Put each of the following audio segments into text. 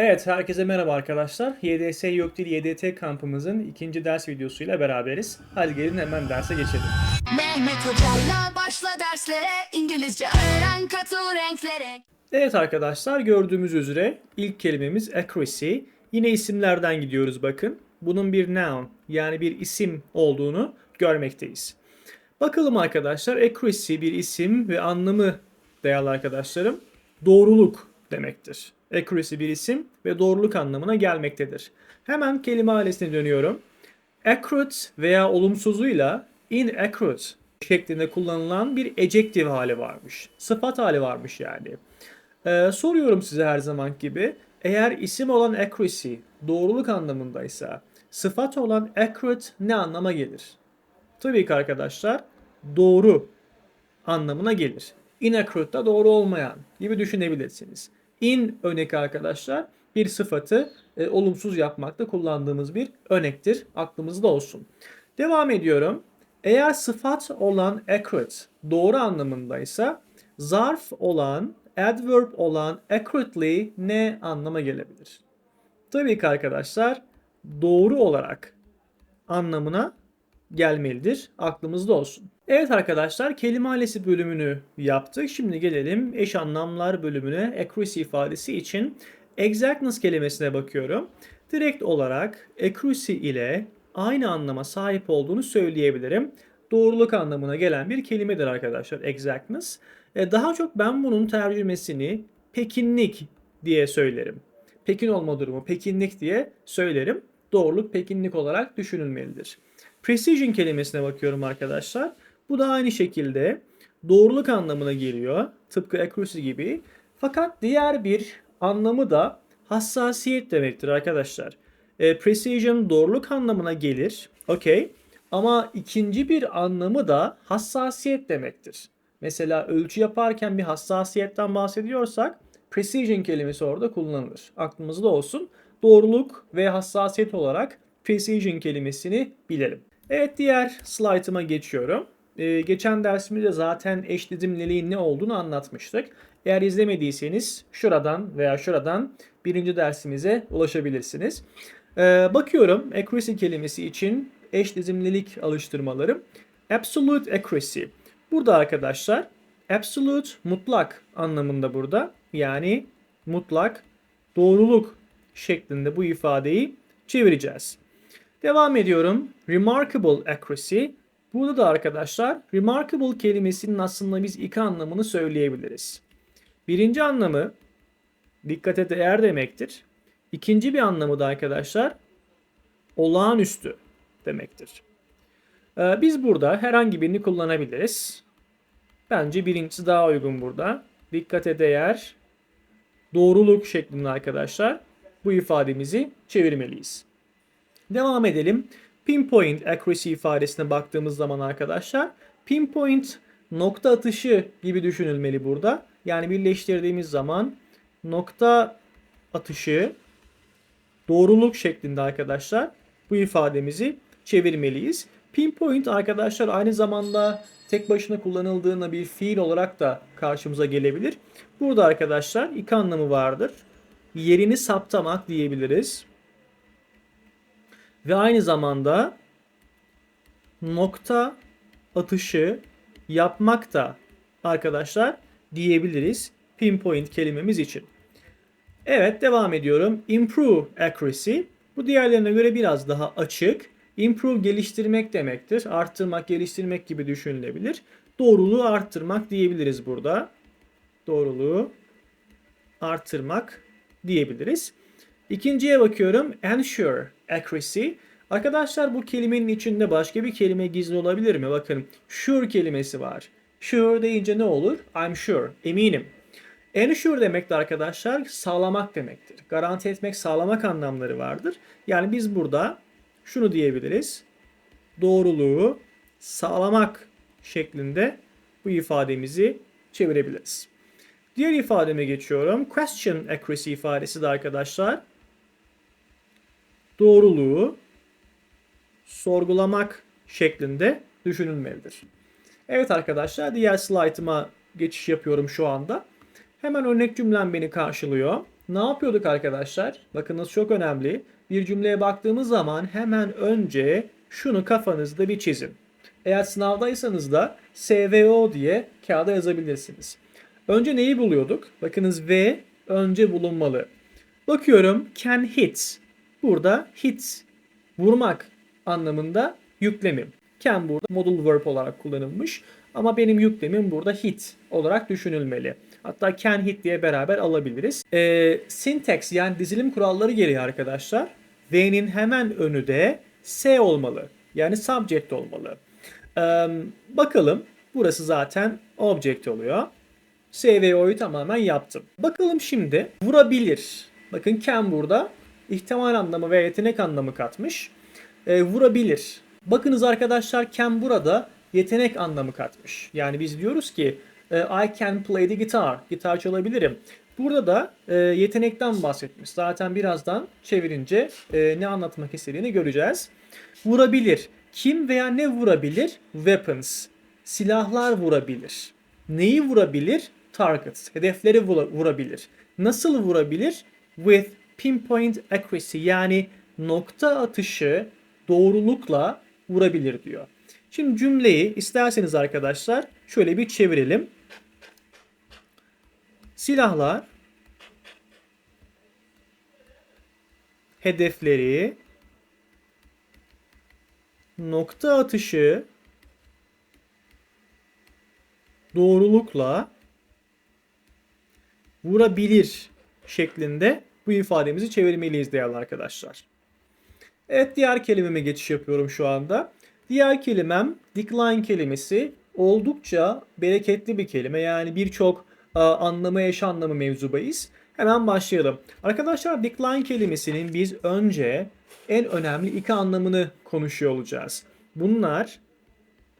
Evet, herkese merhaba arkadaşlar. YDS Yok Dil YDT kampımızın ikinci ders videosuyla beraberiz. Hadi gelin hemen derse geçelim. Mehmet Hoca'yla başla derslere İngilizce öğren katıl renklere Evet arkadaşlar, gördüğümüz üzere ilk kelimemiz accuracy. Yine isimlerden gidiyoruz bakın. Bunun bir noun yani bir isim olduğunu görmekteyiz. Bakalım arkadaşlar, accuracy bir isim ve anlamı değerli arkadaşlarım doğruluk demektir. Accuracy bir isim ve doğruluk anlamına gelmektedir. Hemen kelime ailesine dönüyorum. Accurate veya olumsuzuyla inaccurate şeklinde kullanılan bir ejective hali varmış. Sıfat hali varmış yani. Ee, soruyorum size her zaman gibi. Eğer isim olan accuracy doğruluk anlamındaysa sıfat olan accurate ne anlama gelir? Tabii ki arkadaşlar doğru anlamına gelir. Inaccurate da doğru olmayan gibi düşünebilirsiniz. In örnek arkadaşlar bir sıfatı e, olumsuz yapmakta kullandığımız bir örnektir. Aklımızda olsun. Devam ediyorum. Eğer sıfat olan accurate doğru anlamındaysa zarf olan adverb olan accurately ne anlama gelebilir? Tabii ki arkadaşlar doğru olarak anlamına gelmelidir. Aklımızda olsun. Evet arkadaşlar kelime ailesi bölümünü yaptık. Şimdi gelelim eş anlamlar bölümüne accuracy ifadesi için exactness kelimesine bakıyorum. Direkt olarak accuracy ile aynı anlama sahip olduğunu söyleyebilirim. Doğruluk anlamına gelen bir kelimedir arkadaşlar exactness. E, Daha çok ben bunun tercümesini pekinlik diye söylerim. Pekin olma durumu pekinlik diye söylerim. Doğruluk pekinlik olarak düşünülmelidir. Precision kelimesine bakıyorum arkadaşlar. Bu da aynı şekilde doğruluk anlamına geliyor. Tıpkı accuracy gibi. Fakat diğer bir anlamı da hassasiyet demektir arkadaşlar. E, precision doğruluk anlamına gelir. Okey. Ama ikinci bir anlamı da hassasiyet demektir. Mesela ölçü yaparken bir hassasiyetten bahsediyorsak precision kelimesi orada kullanılır. Aklımızda olsun. Doğruluk ve hassasiyet olarak precision kelimesini bilelim. Evet diğer slaytıma geçiyorum. Ee, geçen dersimizde zaten eş dizimliliğin ne olduğunu anlatmıştık. Eğer izlemediyseniz şuradan veya şuradan birinci dersimize ulaşabilirsiniz. Ee, bakıyorum accuracy kelimesi için eş dizimlilik alıştırmalarım. Absolute accuracy. Burada arkadaşlar absolute mutlak anlamında burada. Yani mutlak doğruluk şeklinde bu ifadeyi çevireceğiz. Devam ediyorum. Remarkable accuracy. Burada da arkadaşlar remarkable kelimesinin aslında biz iki anlamını söyleyebiliriz. Birinci anlamı dikkate değer demektir. İkinci bir anlamı da arkadaşlar olağanüstü demektir. Ee, biz burada herhangi birini kullanabiliriz. Bence birincisi daha uygun burada. Dikkate değer, doğruluk şeklinde arkadaşlar bu ifademizi çevirmeliyiz. Devam edelim. Pinpoint accuracy ifadesine baktığımız zaman arkadaşlar pinpoint nokta atışı gibi düşünülmeli burada. Yani birleştirdiğimiz zaman nokta atışı doğruluk şeklinde arkadaşlar bu ifademizi çevirmeliyiz. Pinpoint arkadaşlar aynı zamanda tek başına kullanıldığında bir fiil olarak da karşımıza gelebilir. Burada arkadaşlar iki anlamı vardır. Yerini saptamak diyebiliriz. Ve aynı zamanda nokta atışı yapmak da arkadaşlar diyebiliriz pinpoint kelimemiz için. Evet devam ediyorum. Improve accuracy. Bu diğerlerine göre biraz daha açık. Improve geliştirmek demektir. Arttırmak, geliştirmek gibi düşünülebilir. Doğruluğu arttırmak diyebiliriz burada. Doğruluğu arttırmak diyebiliriz. İkinciye bakıyorum. Ensure accuracy. Arkadaşlar bu kelimenin içinde başka bir kelime gizli olabilir mi? Bakın sure kelimesi var. Sure deyince ne olur? I'm sure. Eminim. Ensure demek de arkadaşlar sağlamak demektir. Garanti etmek, sağlamak anlamları vardır. Yani biz burada şunu diyebiliriz. Doğruluğu sağlamak şeklinde bu ifademizi çevirebiliriz. Diğer ifademe geçiyorum. Question accuracy ifadesi de arkadaşlar doğruluğu sorgulamak şeklinde düşünülmelidir. Evet arkadaşlar diğer slaytıma geçiş yapıyorum şu anda. Hemen örnek cümlem beni karşılıyor. ne yapıyorduk arkadaşlar? Bakınız çok önemli. Bir cümleye baktığımız zaman hemen önce şunu kafanızda bir çizin. Eğer sınavdaysanız da SVO diye kağıda yazabilirsiniz. Önce neyi buluyorduk? Bakınız V önce bulunmalı. Bakıyorum can hit. Burada hit vurmak anlamında yüklemim. Can burada modal verb olarak kullanılmış ama benim yüklemim burada hit olarak düşünülmeli. Hatta can hit diye beraber alabiliriz. Ee, syntax yani dizilim kuralları gereği arkadaşlar V'nin hemen önü de S olmalı. Yani subject olmalı. Ee, bakalım burası zaten object oluyor. SVO'yu tamamen yaptım. Bakalım şimdi vurabilir. Bakın can burada ihtimal anlamı ve yetenek anlamı katmış. Ee, vurabilir. Bakınız arkadaşlar can burada yetenek anlamı katmış. Yani biz diyoruz ki e, I can play the guitar. Gitar çalabilirim. Burada da e, yetenekten bahsetmiş. Zaten birazdan çevirince e, ne anlatmak istediğini göreceğiz. Vurabilir. Kim veya ne vurabilir? Weapons. Silahlar vurabilir. Neyi vurabilir? Targets. Hedefleri vura- vurabilir. Nasıl vurabilir? With pinpoint accuracy yani nokta atışı doğrulukla vurabilir diyor. Şimdi cümleyi isterseniz arkadaşlar şöyle bir çevirelim. Silahlar hedefleri nokta atışı doğrulukla vurabilir şeklinde bu ifademizi çevirmeliyiz değerli arkadaşlar. Evet diğer kelimeme geçiş yapıyorum şu anda. Diğer kelimem decline kelimesi oldukça bereketli bir kelime. Yani birçok e, anlamı eş anlamı mevzubayız. Hemen başlayalım. Arkadaşlar decline kelimesinin biz önce en önemli iki anlamını konuşuyor olacağız. Bunlar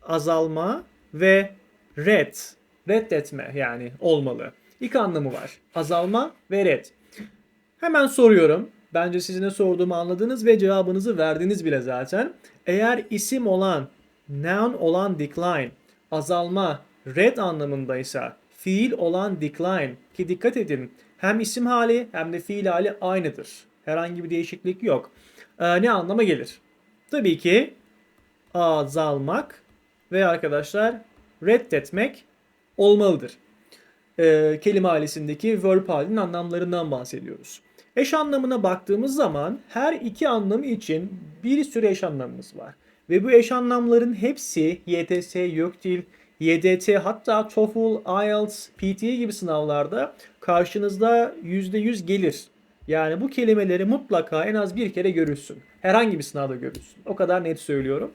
azalma ve red. Reddetme yani olmalı. İki anlamı var. Azalma ve red. Hemen soruyorum. Bence siz ne sorduğumu anladınız ve cevabınızı verdiniz bile zaten. Eğer isim olan, noun olan decline, azalma, red anlamındaysa fiil olan decline ki dikkat edin hem isim hali hem de fiil hali aynıdır. Herhangi bir değişiklik yok. Ee, ne anlama gelir? Tabii ki azalmak ve arkadaşlar reddetmek olmalıdır. Ee, kelime ailesindeki verb halinin anlamlarından bahsediyoruz. Eş anlamına baktığımız zaman her iki anlamı için bir sürü eş anlamımız var. Ve bu eş anlamların hepsi YTS, YÖKDİL, YDT hatta TOEFL, IELTS, PTE gibi sınavlarda karşınızda %100 gelir. Yani bu kelimeleri mutlaka en az bir kere görürsün. Herhangi bir sınavda görürsün. O kadar net söylüyorum.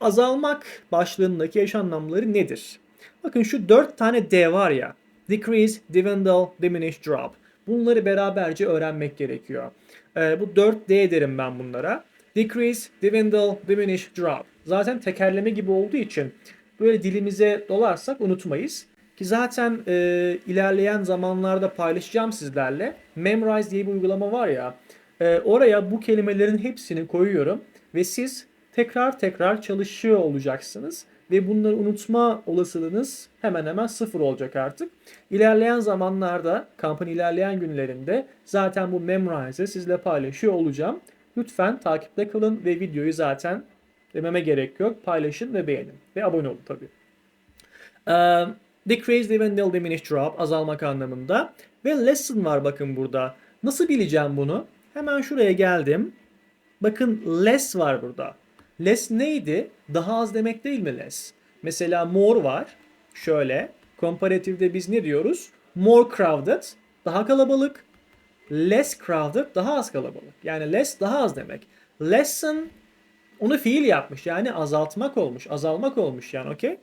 Azalmak başlığındaki eş anlamları nedir? Bakın şu dört tane D var ya. Decrease, dwindle, diminish, drop. Bunları beraberce öğrenmek gerekiyor. Ee, bu 4D derim ben bunlara. Decrease, dwindle, diminish, drop. Zaten tekerleme gibi olduğu için böyle dilimize dolarsak unutmayız. Ki zaten e, ilerleyen zamanlarda paylaşacağım sizlerle. Memrise diye bir uygulama var ya. e, oraya bu kelimelerin hepsini koyuyorum. Ve siz tekrar tekrar çalışıyor olacaksınız. Ve bunları unutma olasılığınız hemen hemen sıfır olacak artık. İlerleyen zamanlarda, kampın ilerleyen günlerinde zaten bu Memrise'ı sizle paylaşıyor olacağım. Lütfen takipte kalın ve videoyu zaten dememe gerek yok. Paylaşın ve beğenin. Ve abone olun tabii. Ee, decrease, dwindle, diminish, drop azalmak anlamında. Ve lesson var bakın burada. Nasıl bileceğim bunu? Hemen şuraya geldim. Bakın less var burada. Less neydi? Daha az demek değil mi less? Mesela more var. Şöyle. Comparatif'de biz ne diyoruz? More crowded. Daha kalabalık. Less crowded. Daha az kalabalık. Yani less daha az demek. Lessen onu fiil yapmış. Yani azaltmak olmuş. Azalmak olmuş yani okey.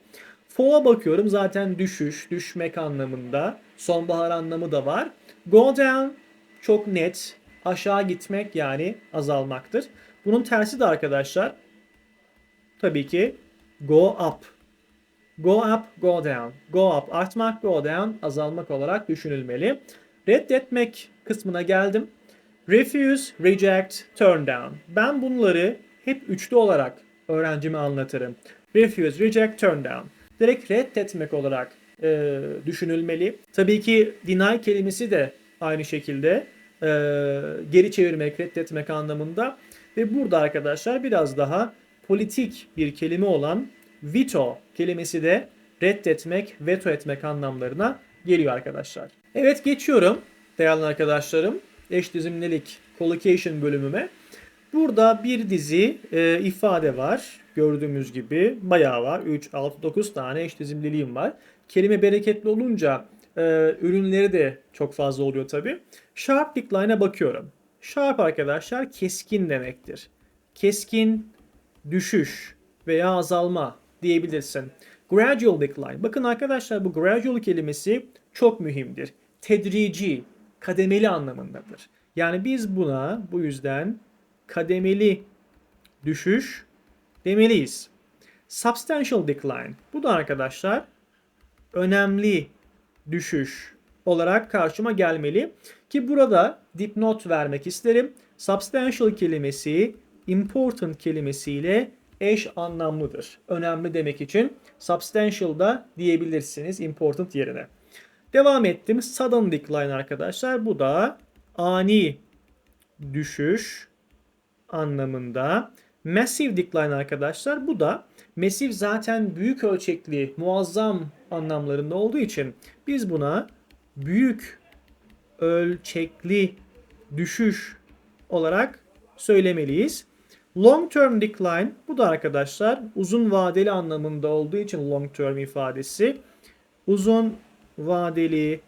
Fall'a bakıyorum zaten düşüş, düşmek anlamında. Sonbahar anlamı da var. Go down çok net. Aşağı gitmek yani azalmaktır. Bunun tersi de arkadaşlar tabii ki go up. Go up, go down. Go up artmak, go down azalmak olarak düşünülmeli. Reddetmek kısmına geldim. Refuse, reject, turn down. Ben bunları hep üçlü olarak öğrencime anlatırım. Refuse, reject, turn down. Direkt reddetmek olarak e, düşünülmeli. Tabii ki deny kelimesi de aynı şekilde e, geri çevirmek, reddetmek anlamında. Ve burada arkadaşlar biraz daha politik bir kelime olan veto kelimesi de reddetmek, veto etmek anlamlarına geliyor arkadaşlar. Evet geçiyorum değerli arkadaşlarım. Eş dizimlilik collocation bölümüme. Burada bir dizi e, ifade var. Gördüğümüz gibi bayağı var. 3, 6, 9 tane eş dizimliliğim var. Kelime bereketli olunca e, ürünleri de çok fazla oluyor tabi. Sharp decline'a bakıyorum. Sharp arkadaşlar keskin demektir. Keskin düşüş veya azalma diyebilirsin. Gradual decline. Bakın arkadaşlar bu gradual kelimesi çok mühimdir. Tedrici, kademeli anlamındadır. Yani biz buna bu yüzden kademeli düşüş demeliyiz. Substantial decline. Bu da arkadaşlar önemli düşüş olarak karşıma gelmeli. Ki burada dipnot vermek isterim. Substantial kelimesi important kelimesiyle eş anlamlıdır. Önemli demek için substantial da diyebilirsiniz important yerine. Devam ettim. Sudden decline arkadaşlar. Bu da ani düşüş anlamında. Massive decline arkadaşlar. Bu da massive zaten büyük ölçekli, muazzam anlamlarında olduğu için biz buna büyük ölçekli düşüş olarak söylemeliyiz. Long term decline bu da arkadaşlar uzun vadeli anlamında olduğu için long term ifadesi uzun vadeli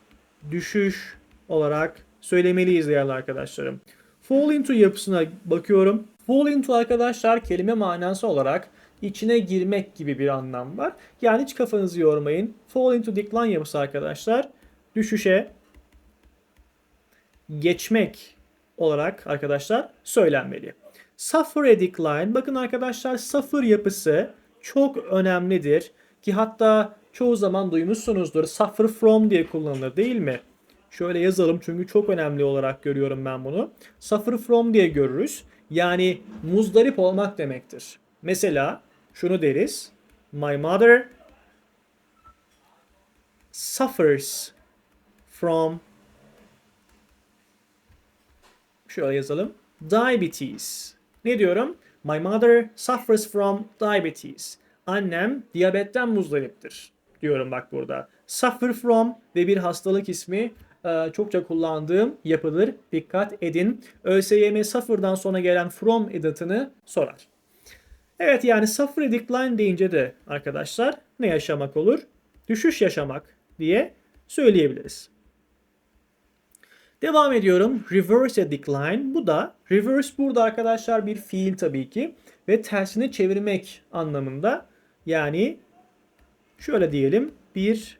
düşüş olarak söylemeliyiz değerli arkadaşlarım. Fall into yapısına bakıyorum. Fall into arkadaşlar kelime manası olarak içine girmek gibi bir anlam var. Yani hiç kafanızı yormayın. Fall into decline yapısı arkadaşlar düşüşe geçmek olarak arkadaşlar söylenmeli. Suffer a decline. Bakın arkadaşlar suffer yapısı çok önemlidir. Ki hatta çoğu zaman duymuşsunuzdur. Suffer from diye kullanılır değil mi? Şöyle yazalım çünkü çok önemli olarak görüyorum ben bunu. Suffer from diye görürüz. Yani muzdarip olmak demektir. Mesela şunu deriz. My mother suffers from şöyle yazalım. Diabetes. Ne diyorum? My mother suffers from diabetes. Annem diyabetten muzdariptir. Diyorum bak burada. Suffer from ve bir hastalık ismi e, çokça kullandığım yapıdır. Dikkat edin. ÖSYM suffer'dan sonra gelen from edatını sorar. Evet yani suffer decline deyince de arkadaşlar ne yaşamak olur? Düşüş yaşamak diye söyleyebiliriz. Devam ediyorum. Reverse a decline. Bu da reverse burada arkadaşlar bir fiil tabii ki ve tersine çevirmek anlamında. Yani şöyle diyelim bir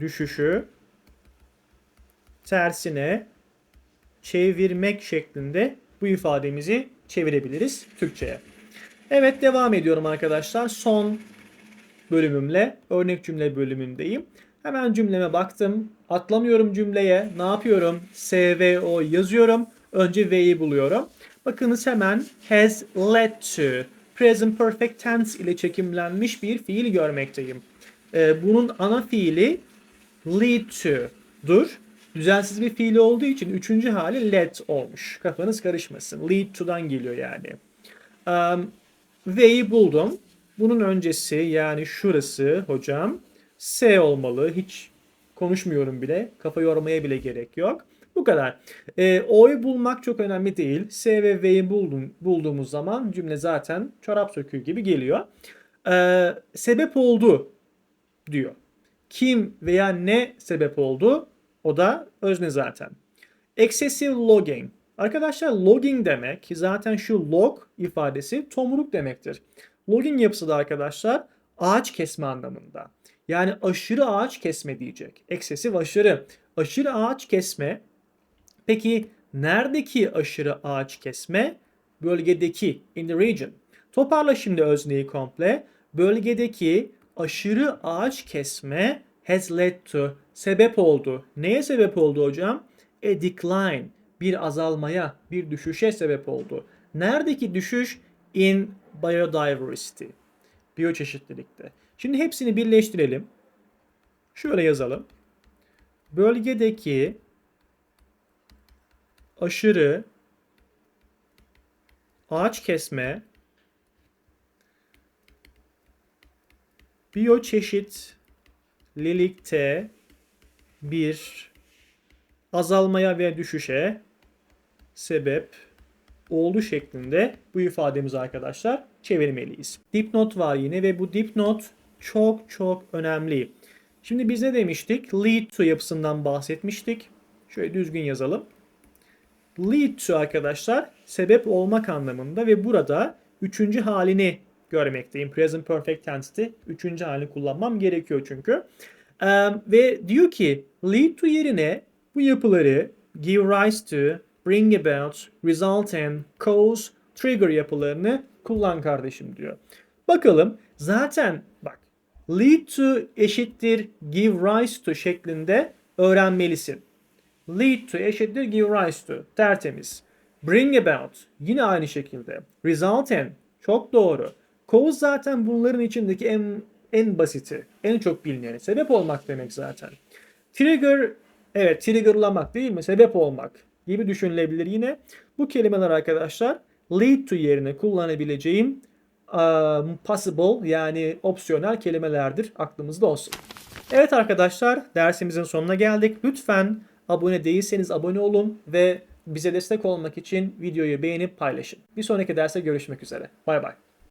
düşüşü tersine çevirmek şeklinde bu ifademizi çevirebiliriz Türkçe'ye. Evet devam ediyorum arkadaşlar. Son bölümümle örnek cümle bölümündeyim. Hemen cümleme baktım. Atlamıyorum cümleye. Ne yapıyorum? SVO yazıyorum. Önce V'yi buluyorum. Bakınız hemen has led to present perfect tense ile çekimlenmiş bir fiil görmekteyim. Ee, bunun ana fiili lead to'dur. Düzensiz bir fiili olduğu için üçüncü hali led olmuş. Kafanız karışmasın. Lead to'dan geliyor yani. Um, V'yi buldum. Bunun öncesi yani şurası hocam S olmalı. Hiç konuşmuyorum bile. Kafa yormaya bile gerek yok. Bu kadar. E, O'yu bulmak çok önemli değil. S ve V'yi buldum, bulduğumuz zaman cümle zaten çorap söküğü gibi geliyor. E, sebep oldu diyor. Kim veya ne sebep oldu? O da özne zaten. Excessive logging. Arkadaşlar logging demek zaten şu log ifadesi tomruk demektir. Logging yapısı da arkadaşlar ağaç kesme anlamında. Yani aşırı ağaç kesme diyecek. Eksesif aşırı. Aşırı ağaç kesme. Peki neredeki aşırı ağaç kesme? Bölgedeki. In the region. Toparla şimdi özneyi komple. Bölgedeki aşırı ağaç kesme has led to. Sebep oldu. Neye sebep oldu hocam? A decline. Bir azalmaya, bir düşüşe sebep oldu. Neredeki düşüş? In biodiversity. Biyoçeşitlilikte. Şimdi hepsini birleştirelim. Şöyle yazalım. Bölgedeki aşırı, ağaç kesme, biyoçeşitlilikte bir azalmaya ve düşüşe sebep oldu şeklinde bu ifademizi arkadaşlar çevirmeliyiz. Dipnot var yine ve bu dipnot çok çok önemli. Şimdi biz ne demiştik? Lead to yapısından bahsetmiştik. Şöyle düzgün yazalım. Lead to arkadaşlar sebep olmak anlamında ve burada üçüncü halini görmekteyim. Present Perfect Tense'te üçüncü halini kullanmam gerekiyor çünkü. Ee, ve diyor ki lead to yerine bu yapıları give rise to, bring about, result in, cause, trigger yapılarını kullan kardeşim diyor. Bakalım zaten bak lead to eşittir give rise to şeklinde öğrenmelisin. Lead to eşittir give rise to. Tertemiz. Bring about yine aynı şekilde. Result in çok doğru. Cause zaten bunların içindeki en en basiti, en çok bilineni. Sebep olmak demek zaten. Trigger evet triggerlamak değil mi? Sebep olmak gibi düşünülebilir yine. Bu kelimeler arkadaşlar lead to yerine kullanabileceğim um, possible yani opsiyonel kelimelerdir. Aklımızda olsun. Evet arkadaşlar dersimizin sonuna geldik. Lütfen abone değilseniz abone olun ve bize destek olmak için videoyu beğenip paylaşın. Bir sonraki derste görüşmek üzere. Bay bay.